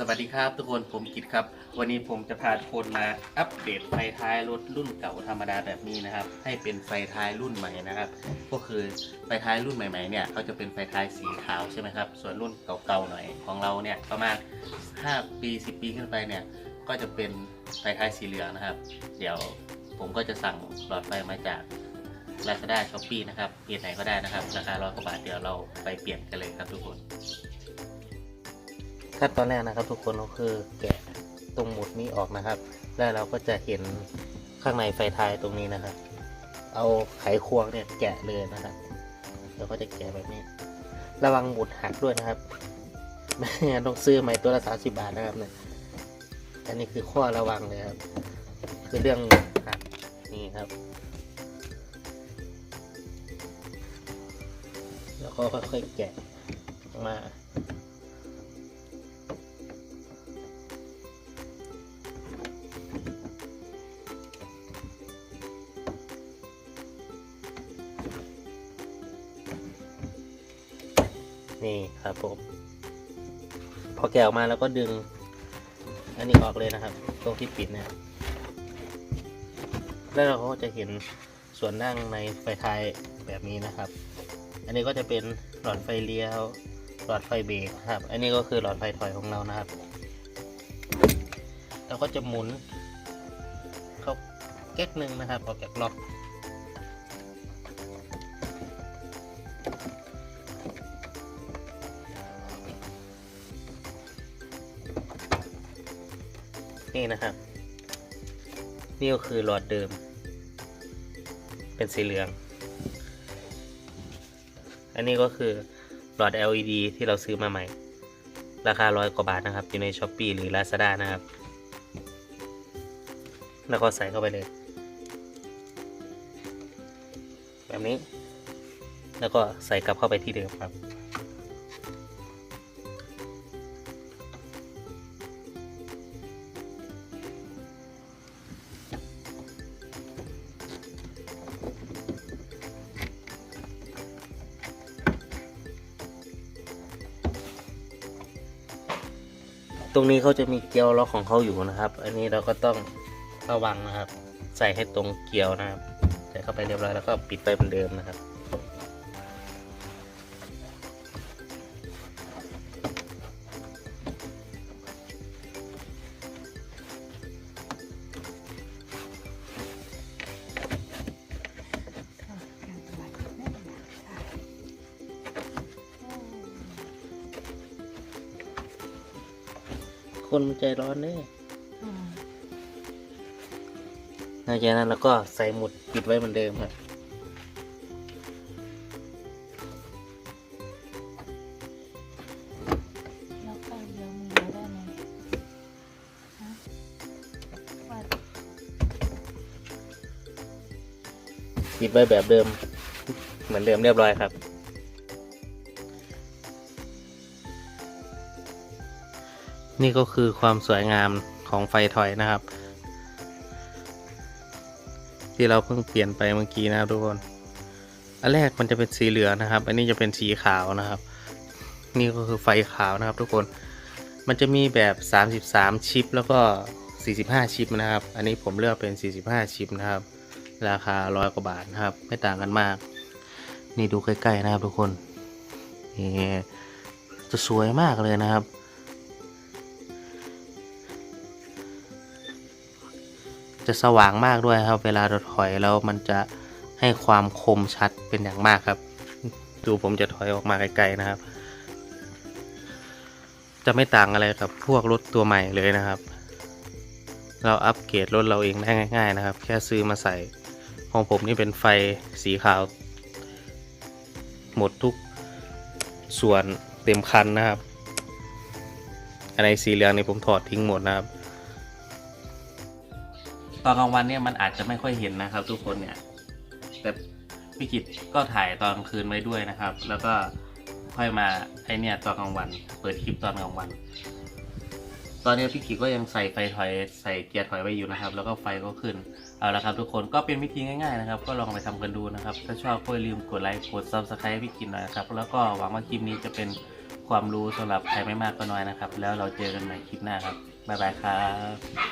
สวัสดีครับทุกคนผมกิตครับ วันนี้ผมจะพาทุกคนมาอัปเดตไฟท้ายรถรุ่นเก่าธรรมดาแบบนี้นะครับ ให้เป็นไฟท้ายรุ่นใหม่นะครับ ก็คือไฟท้ายรุ่นใหม่ๆเนี่ยเขาจะเป็นไฟท้ายสีขาวใช่ไหมครับ ส่วนรุ่นเก่าๆหน่อยของเราเนี่ยประมาณ 5 ปี 10 ปีขึ้นไปเนี่ยก็จะเป็นไฟท้ายสีเหลืองนะครับ เดี๋ยวผมก็จะสั่งหลอดไฟมาจาก Lazada s h o p e e นะครับเพจไหนก็ได้นะครับราคาร้อยกว่าบาทเดี๋ยวเราไปเปลี่ยนกันเลยครับทุกคน ขั้นตอนแรกนะครับ ทุกคนก็คือแกะตรงหมุดนี้ออกนะครับ แล้วเราก็จะเห็นข้างในไฟท้ายตรงนี้นะครับ เอาไขควงเนี่ยแกะเลยนะครับเราก็จะแกะแบบนี้ ระวังหมุดหักด้วยนะครับไม่งั้นต้องซื้อใหม่ตัวละสาสิบาทนะครับเนี่ยอันนี้คือข้อระวังเลยครับ คือเรื่องหักนี่ครับ แล้วก็ค่อยๆแกะออกมา นี่ครับผม พอแกะออกมาแล้วก็ดึง อันนี้ออกเลยนะครับ ตรงที่ปิดเนะครับแล้วเราก็จะเห็นส่วนนั่งในไฟท้ายแบบนี้นะครับ อันนี้ก็จะเป็นหลอดไฟเลี้ยว หลอดไฟเบรกครับ อันนี้ก็คือหลอดไฟถอยของเรานะครับเราก็จะหมุนเข้าแก๊กหนึ่งนะครับออกจากล็อก นี่นะครับ นี่ก็คือหลอดเดิม เป็นสีเหลือง อันนี้ก็คือหลอด LED ที่เราซื้อมาใหม่ ราคาร้อยกว่าบาทนะครับ อยู่ใน s h อ p e e หรือ Lazada นะครับ แล้วก็ใส่เข้าไปเลย แบบนี้ แล้วก็ใส่กลับเข้าไปที่เดิมครับ ตรงนี้เขาจะมีเกลียวล็อกของเขาอยู่นะครับ อันนี้เราก็ต้องระวังนะครับ ใส่ให้ตรงเกลียวนะครับ ใส่เข้าไปเรียบร้อยแล้วก็ปิดไปเหมือนเดิมนะครับ คนมันใจร้อนเนี่ยหลังจากนั้นเราก็ใส่หมุดปิดไว้เหมือนเดิมครับ แล้วไฟเลี้ยวมีไว้ได้ไหมฮะว่าปิดไว้แบบเดิม เหมือนเดิมเรียบร้อยครับ นี่ก็คือความสวยงามของไฟถอยนะครับ ที่เราเพิ่งเปลี่ยนไปเมื่อกี้นะทุกคนอันแรกมันจะเป็นสีเหลืองนะครับ อันนี้จะเป็นสีขาวนะครับ นี่ก็คือไฟขาวนะครับ ทุกคนมันจะมีแบบ 33 ชิป แล้วก็ 45 ชิปนะครับ อันนี้ผมเลือกเป็น 45 ชิปนะครับ ราคาร้อยกว่าบาทนะครับ ไม่ต่างกันมาก นี่ดูใกล้ๆนะครับทุกคนนี่จะสวยมากเลยนะครับ จะสว่างมากด้วยครับ เวลาเราถอยแล้วมันจะให้ความคมชัดเป็นอย่างมากครับ ดูผมจะถอยออกมาไกลๆนะครับ จะไม่ต่างอะไรกับพวกรถตัวใหม่เลยนะครับ เราอัปเกรดรถเราเองได้ง่ายๆนะครับ แค่ซื้อมาใส่ของผมนี่เป็นไฟสีขาว หมดทุกส่วนเต็มคันนะครับอันในสีเหลืองนี่ผมถอดทิ้งหมดนะครับ อนกลางวันเนี่ยมันอาจจะไม่ค่อยเห็นนะครับ ทุกคนเนี่ย แต่พี่กิจก็ถ่ายตอนกลางคืนไว้ด้วยนะครับ แล้วก็ค่อยมาไอเนี่ยตอนกลางวัน เปิดคลิปตอนกลางวัน ตอนนี้พี่กิจก็ยังใส่ไฟถอยใส่เกียร์ถอยไว้อยู่นะครับ แล้วก็ไฟก็ขึ้นเอาละครับทุกคนก็เป็นวิธีง่ายๆนะครับ ก็ลองไปทำกันดูนะครับ ถ้าชอบก็อย่าลืมกดไลค์กด subscribe ให้พี่กินหน่อยนะครับ แล้วก็หวังว่าคลิปนี้จะเป็นความรู้สำหรับใครไม่มากก็น้อยนะครับ แล้วเราเจอกันใหม่คลิปหน้าครับบ๊ายบายครับ